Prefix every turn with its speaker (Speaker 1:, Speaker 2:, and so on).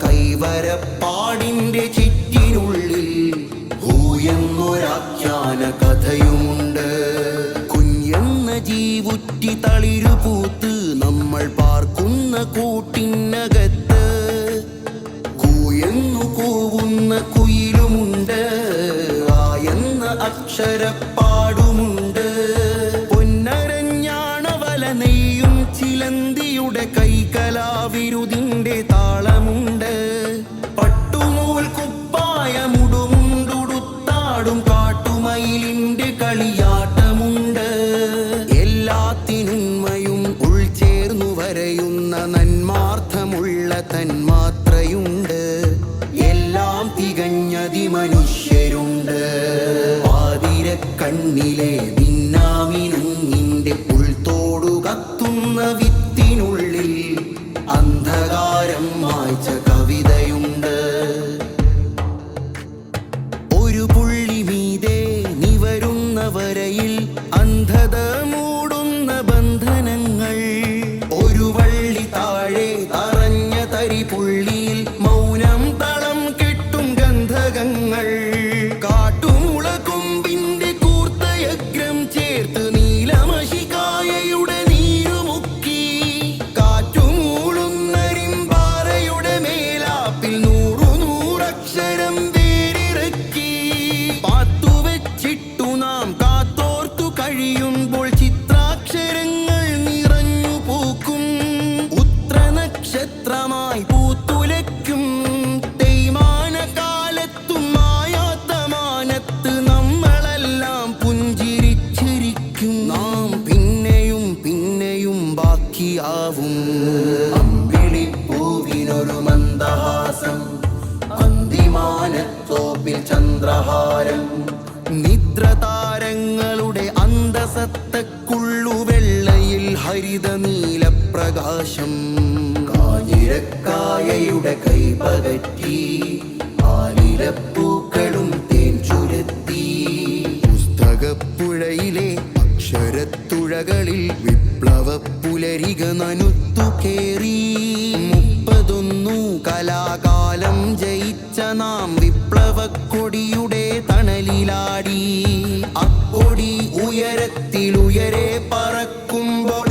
Speaker 1: കൈവരപ്പാടിന്റെ ചിറ്റിനുള്ളിൽ ഭൂയെന്നൊരാഖ്യാന കഥയുമുണ്ട്. കുഞ്ഞെന്ന ജീവുറ്റി തളിരുപൂത്ത് നമ്മൾ പാർക്കുന്ന കൂട്ടിനകത്ത് കൂയെന്നു കൂവുന്ന കുയിലുമുണ്ട് ആയെന്ന അക്ഷരപ്പാടുമുണ്ട്. പൊന്നരഞ്ഞാണവല നെയ്യും ചിലന്തിയുടെ കൈകലാവിരുതിന്റെ കുപ്പായമുടുമുണ്ടുടുത്താടും കാട്ടുമയിലിന്റെ കളിയാട്ടമുണ്ട്. എല്ലാത്തിനുന്മയും ഉൾചേർന്നു വരയുന്ന നന്മാർത്ഥമുള്ള തന്മാത്രയുണ്ട്. എല്ലാം തികഞ്ഞതി മനുഷ്യരുണ്ട്. പാതിരക്കണ്ണിലെ മിന്നാമിനുങ്ങിന്റെ ഉൾത്തോടു കത്തുന്ന വിത്തിനുള്ളിൽ അന്ധകാരം മായ്ച്ച കവിതയുണ്ട്. വരയിൽ ബാക്കിയാവും അമ്പിളിപ്പൂവിനൊരു മന്ദഹാസം അന്തിമാനത്തോപ്പിൽ ചന്ദ്രഹാരം. നിദ്രതാരങ്ങളുടെ അന്തസത്തക്കുള്ളു വെള്ളയിൽ ഹരിതനീല പ്രകാശം കാഞ്ഞിരക്കായയുടെ കൈപകറ്റി ആലിലപ്പൂക്കളും തേൻ ചുരത്തി. പുസ്തകപ്പുഴയിലെ അക്ഷരത്തുഴകളിൽ വിപ്ലവ പുലരിക നനുത്തു കേറി. മുപ്പതൊന്നു കലാകാലം ജയിച്ച നാം വിപ്ലവക്കൊടിയുടെ തണലിലാടി. അക്കൊടി ഉയരത്തിലുയരെ പറക്കുമ്പോൾ